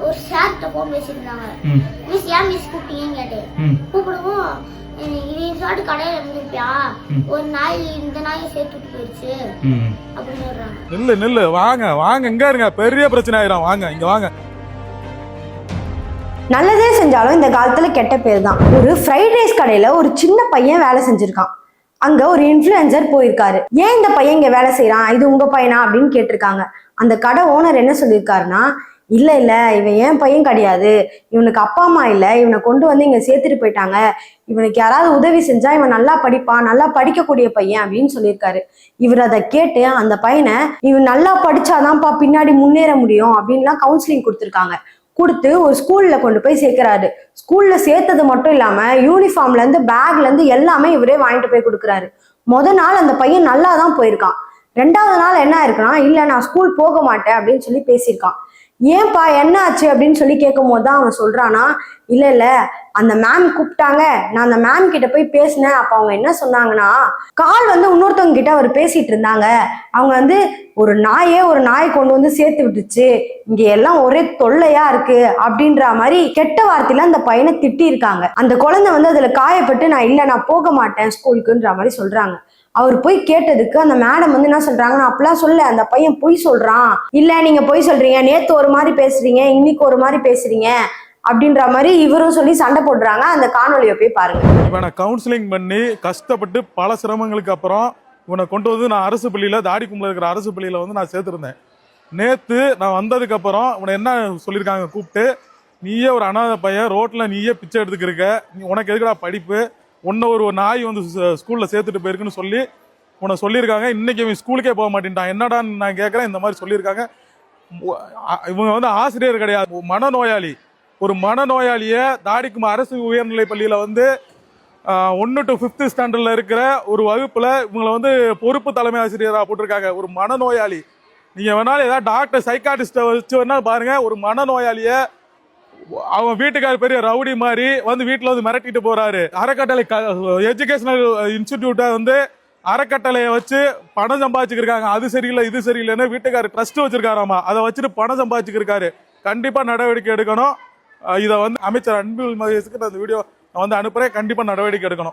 ஒரு சார்கிட்ட ஃபோன் பேசியிருந்தாங்க. மிஸ் ஏன் மிஸ் கூப்பிட்டீங்கன்னு கேட்டு ம். கூப்பிடுவோம் இது ஷார்ட் கடையில் இருந்துருப்பியா. ஒரு நாய் இந்த நாயை சேர்த்துட்டு போயிடுச்சு அப்படின்னு சொல்றாங்க. நில்லு நில்லு வாங்க வாங்க இங்க இருங்க. பெரிய பிரச்சனை ஆயிரும். வாங்க இங்க வாங்க. நல்லதே செஞ்சாலும் இந்த காலத்துல கெட்ட பேர் தான். ஒரு ஃப்ரைட் ரைஸ் கடையில ஒரு சின்ன பையன் வேலை செஞ்சிருக்கான். அங்க ஒரு இன்ஃப்ளூயன்சர் போயிருக்காரு. ஏன் இந்த பையன் இங்க வேலை செய்யறான் இது உங்க பையனா? அப்படின்னு கேட்டிருக்காங்க. அந்த கடை ஓனர் என்ன சொல்லியிருக்காருன்னா இல்ல இல்ல இவன் ஏன் பையன் கிடையாது? இவனுக்கு அப்பா அம்மா இல்ல. இவனை கொண்டு வந்து இங்க சேர்த்துட்டு போயிட்டாங்க. இவனுக்கு யாராவது உதவி செஞ்சா இவன் நல்லா படிப்பான் நல்லா படிக்கக்கூடிய பையன் அப்படின்னு சொல்லியிருக்காரு. இவர் அதை கேட்டு அந்த பையனை இவன் நல்லா படிச்சாதான்ப்பா பின்னாடி முன்னேற முடியும் அப்படின்லாம் கவுன்சிலிங் கொடுத்துருக்காங்க. கொடுத்து ஒரு ஸ்கூல்ல கொண்டு போய் சேர்க்கிறாரு. ஸ்கூல்ல சேர்த்தது மட்டும் இல்லாம யூனிஃபார்ம்ல இருந்து பேக்ல இருந்து எல்லாமே இவரே வாங்கிட்டு போய் கொடுக்குறாரு. முத நாள் அந்த பையன் நல்லா தான் போயிருக்கான். ரெண்டாவது நாள் என்ன இருக்குன்னா இல்ல நான் ஸ்கூல் போக மாட்டேன் அப்படின்னு சொல்லி பேசியிருக்கான். ஏன்பா என்ன ஆச்சு அப்படின்னு சொல்லி கேட்கும் போது தான் அவன் சொல்றானா இல்ல இல்ல அந்த மேம் கூப்பிட்டாங்க. நான் அந்த மேம் கிட்ட போய் பேசினேன். அப்ப அவங்க என்ன சொன்னாங்கன்னா கால் வந்து இன்னொருத்தவங்க கிட்ட அவர் பேசிட்டு இருந்தாங்க. அவங்க வந்து ஒரு நாயே ஒரு நாயை கொண்டு வந்து சேர்த்து விட்டுச்சு. இங்க எல்லாம் ஒரே தொல்லையா இருக்கு அப்படின்ற மாதிரி கெட்ட வார்த்தையில அந்த பையனை திட்டி இருக்காங்க அந்த குழந்தை வந்து அதுல காயப்பட்டு நான் இல்ல நான் போக மாட்டேன் ஸ்கூலுக்குன்ற மாதிரி சொல்றாங்க. அவர் போய் கேட்டதுக்கு அந்த மேடம் வந்து என்ன சொல்றாங்க நான் அப்படிலாம் சொல்ல அந்த பையன் பொய் சொல்றான். இல்ல நீங்க பொய் சொல்றீங்க. நேத்து ஒரு மாதிரி பேசுறீங்க. இன்னைக்கு ஒரு மாதிரி பேசுறீங்க. அப்படின்ற மாதிரி இவரும் சொல்லி சண்டை போடுறாங்க. அந்த காணொலியை போய் பாருங்க. இவனை கவுன்சிலிங் பண்ணி கஷ்டப்பட்டு பல சிரமங்களுக்கு அப்புறம் இவனை கொண்டு வந்து நான் அரசு பள்ளியில தாடிக்கும்பல இருக்கிற அரசு பள்ளியில வந்து நான் சேர்த்திருந்தேன். நேத்து நான் வந்ததுக்கு அப்புறம் இவனை என்ன சொல்லியிருக்காங்க கூப்பிட்டு நீயே ஒரு அனாதை பையன் ரோட்ல நீயே பிச்சை எடுத்துக்கிருக்க நீ உனக்கு எதுக்குடா படிப்பு? உன்னை ஒரு நாய் வந்து ஸ்கூலில் சேர்த்துட்டு போயிருக்குன்னு சொல்லி உன்னை சொல்லியிருக்காங்க. இன்றைக்கி இவன் ஸ்கூலுக்கே போக மாட்டேன்ட்டான். என்னடான்னு நான் கேட்குறேன் இந்த மாதிரி சொல்லியிருக்காங்க. இவங்க வந்து ஆசிரியர் கிடையாது. மனநோயாளி. ஒரு மனநோயாளியை தாடிக்கும் அரசு உயர்நிலை பள்ளியில் வந்து ஒன்று டு ஃபிஃப்த்து ஸ்டாண்டர்டில் இருக்கிற ஒரு வகுப்பில் இவங்களை வந்து பொறுப்பு தலைமை ஆசிரியராக போட்டிருக்காங்க. ஒரு மனநோயாளி. நீங்கள் வேணாலும் ஏதாவது டாக்டர் சைக்காட்டிஸ்ட்டை வச்சு வேணாலும் பாருங்கள் ஒரு மனநோயாளியை அவன் வீட்டுக்கார பெரிய ரவுடி மாதிரி வந்து வீட்டில் வந்து மிரட்டிட்டு போறாரு. அறக்கட்டளை எஜுகேஷனல் இன்ஸ்டிடியூட்டை வந்து அறக்கட்டளையை வச்சு பணம் சம்பாதிச்சுக்கிருக்காங்க. அது சரியில்லை இது சரியில்லைன்னு வீட்டுக்காரர் ட்ரஸ்ட் வச்சிருக்காராமா? அதை வச்சுட்டு பணம் சம்பாதிச்சுக்கிருக்காரு. கண்டிப்பா நடவடிக்கை எடுக்கணும். இதை வந்து அமைச்சர் அன்பில் மகேஷுக்கு நான் இந்த வீடியோ நான் வந்து அனுப்புறேன். கண்டிப்பா நடவடிக்கை எடுக்கணும்.